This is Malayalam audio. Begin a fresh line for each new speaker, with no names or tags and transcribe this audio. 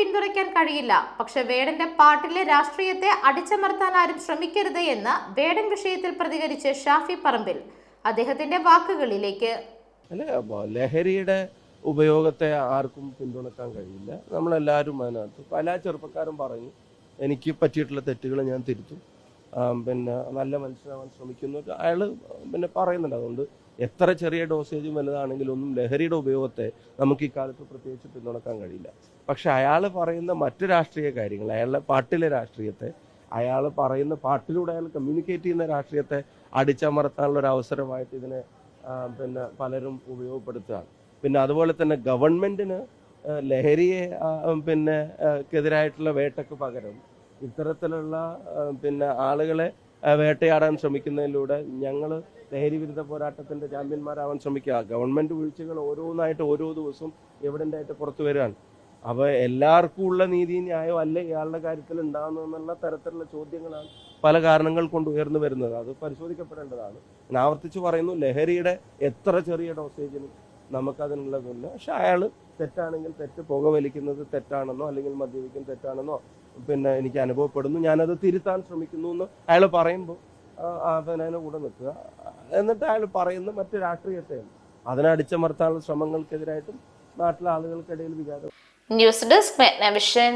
പിന്തുണയ്ക്കാൻ കഴിയില്ല. പക്ഷെ വേടന്റെ പാട്ടിലെ രാഷ്ട്രീയത്തെ അടിച്ചമർത്താൻ ആരും ശ്രമിക്കരുത് എന്ന് വേടൻ വിഷയത്തിൽ പ്രതികരിച്ച് ഷാഫി പറമ്പിൽ. അദ്ദേഹത്തിന്റെ വാക്കുകളിലേക്ക്.
ലഹരിയുടെ ഉപയോഗത്തെ ആർക്കും പിന്തുണക്കാൻ കഴിയില്ല. നമ്മളെല്ലാവരും അതിനകത്ത് പല ചെറുപ്പക്കാരും പറഞ്ഞു എനിക്ക് പറ്റിയിട്ടുള്ള തെറ്റുകൾ ഞാൻ തിരുത്തും. പിന്നെ നല്ല മനുഷ്യനാവാൻ ശ്രമിക്കുന്നു. അയാൾ പിന്നെ പറയുന്നുണ്ട് അതുകൊണ്ട് എത്ര ചെറിയ ഡോസേജും വലുതാണെങ്കിലും ഒന്നും ലഹരിയുടെ ഉപയോഗത്തെ നമുക്ക് ഈ കാലത്ത് പ്രത്യേകിച്ച് പിന്തുണക്കാൻ കഴിയില്ല. പക്ഷെ അയാൾ പറയുന്ന മറ്റു രാഷ്ട്രീയ കാര്യങ്ങൾ അയാളുടെ പാട്ടിലെ രാഷ്ട്രീയത്തെ അയാൾ പറയുന്ന പാട്ടിലൂടെ അയാൾ കമ്മ്യൂണിക്കേറ്റ് ചെയ്യുന്ന രാഷ്ട്രീയത്തെ അടിച്ചമർത്താനുള്ള ഒരു അവസരമായിട്ട് ഇതിനെ പിന്നെ പലരും ഉപയോഗപ്പെടുത്തുകയാണ്. പിന്നെ അതുപോലെ തന്നെ ഗവൺമെന്റിന് ലഹരിയെ പിന്നെ എതിരായിട്ടുള്ള വേട്ടയ്ക്ക് പകരം ഇത്തരത്തിലുള്ള പിന്നെ ആളുകളെ വേട്ടയാടാൻ ശ്രമിക്കുന്നതിലൂടെ ഞങ്ങൾ ലഹരി വിരുദ്ധ പോരാട്ടത്തിന്റെ ചാമ്പ്യന്മാരാവാൻ ശ്രമിക്കുക. ഗവൺമെന്റ് വീഴ്ചകൾ ഓരോന്നായിട്ട് ഓരോ ദിവസവും എവിഡന്റ് ആയിട്ട് പുറത്തു വരികയാണ് അപ്പോൾ എല്ലാവർക്കും ഉള്ള നീതി ന്യായം അല്ല ഇയാളുടെ കാര്യത്തിൽ ഉണ്ടാകുന്നതെന്നുള്ള തരത്തിലുള്ള ചോദ്യങ്ങളാണ് പല കാരണങ്ങൾ കൊണ്ട് ഉയർന്നു വരുന്നത്. അത് പരിശോധിക്കപ്പെടേണ്ടതാണ്. ഞാൻ ആവർത്തിച്ച് പറയുന്നു ലഹരിയുടെ എത്ര ചെറിയ ഡോസേജിനും നമുക്കതിനുള്ളതില്ല പക്ഷെ അയാൾ തെറ്റാണെങ്കിൽ തെറ്റ് പുക വലിക്കുന്നത് തെറ്റാണെന്നോ അല്ലെങ്കിൽ മദ്യപിക്കുന്നത് തെറ്റാണെന്നോ പിന്നെ എനിക്ക് അനുഭവപ്പെടുന്നു. ഞാനത് തിരുത്താൻ ശ്രമിക്കുന്നു എന്ന് അയാൾ പറയുമ്പോൾ പിന്നെ അതിനെ കൂടെ നിൽക്കുക. എന്നിട്ട് അയാൾ പറയുന്ന മറ്റ് രാഷ്ട്രീയത്തെയാണ് അതിനെ അടിച്ചമർത്താനുള്ള ശ്രമങ്ങൾക്കെതിരായിട്ടും നാട്ടിലെ ആളുകൾക്കിടയിൽ വികാരം.
News desk മെഗ്നവിഷൻ.